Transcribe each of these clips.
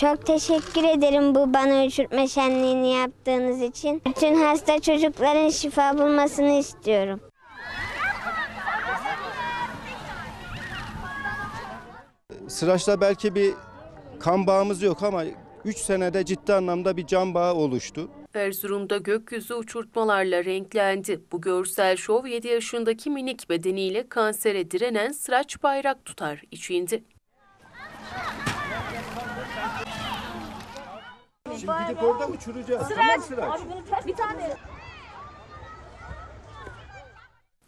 Çok teşekkür ederim bu bana uçurtma şenliğini yaptığınız için. Bütün hasta çocukların şifa bulmasını istiyorum. Sıraçla belki bir kan bağımız yok ama 3 senede ciddi anlamda bir can bağı oluştu. Erzurum'da gökyüzü uçurtmalarla renklendi. Bu görsel şov 7 yaşındaki minik bedeniyle kansere direnen Sıraç Bayrak tutar içindi. Şimdi gidip orada uçuracağız. Tamam Sıraç.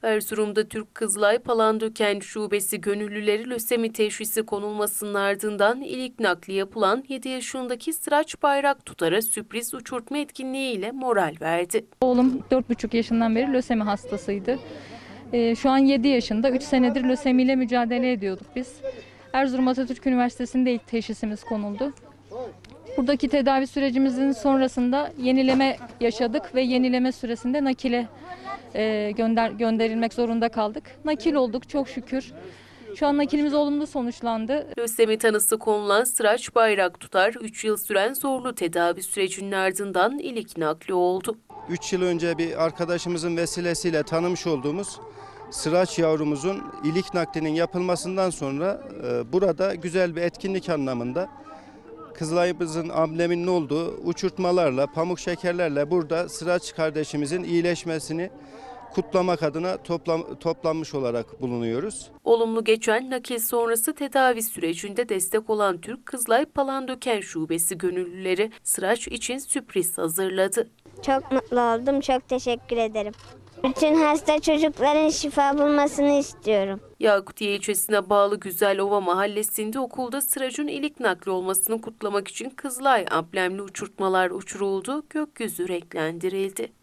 Erzurum'da Türk Kızılay Palandöken Şubesi gönüllüleri lösemi teşhisi konulmasının ardından ilk nakli yapılan 7 yaşındaki Sıraç Bayrak Tutar'a sürpriz uçurtma etkinliğiyle moral verdi. Oğlum 4,5 yaşından beri lösemi hastasıydı. Ee, şu an 7 yaşında. 3 senedir lösemiyle mücadele ediyorduk biz. Erzurum Atatürk Üniversitesi'nde ilk teşhisimiz konuldu. Buradaki tedavi sürecimizin sonrasında yenileme yaşadık ve yenileme süresinde nakile e, gönder gönderilmek zorunda kaldık. Nakil olduk çok şükür. Şu an nakilimiz olumlu sonuçlandı. Lösemi tanısı konulan Sıraç Bayrak Tutar 3 yıl süren zorlu tedavi sürecinin ardından ilk nakli oldu. 3 yıl önce bir arkadaşımızın vesilesiyle tanımış olduğumuz Sıraç yavrumuzun ilik naklinin yapılmasından sonra e, burada güzel bir etkinlik anlamında Kızılay'ımızın ambleminin olduğu uçurtmalarla, pamuk şekerlerle burada Sıraç kardeşimizin iyileşmesini kutlamak adına toplam, toplanmış olarak bulunuyoruz. Olumlu geçen nakil sonrası tedavi sürecinde destek olan Türk Kızılay Palandöken Şubesi gönüllüleri Sıraç için sürpriz hazırladı. Çok mutlu oldum. Çok teşekkür ederim. Bütün hasta çocukların şifa bulmasını istiyorum. Yakutiye ilçesine bağlı Güzelova mahallesinde okulda Sıraç'ın ilik nakli olmasını kutlamak için Kızılay amblemli uçurtmalar uçuruldu, gökyüzü renklendirildi.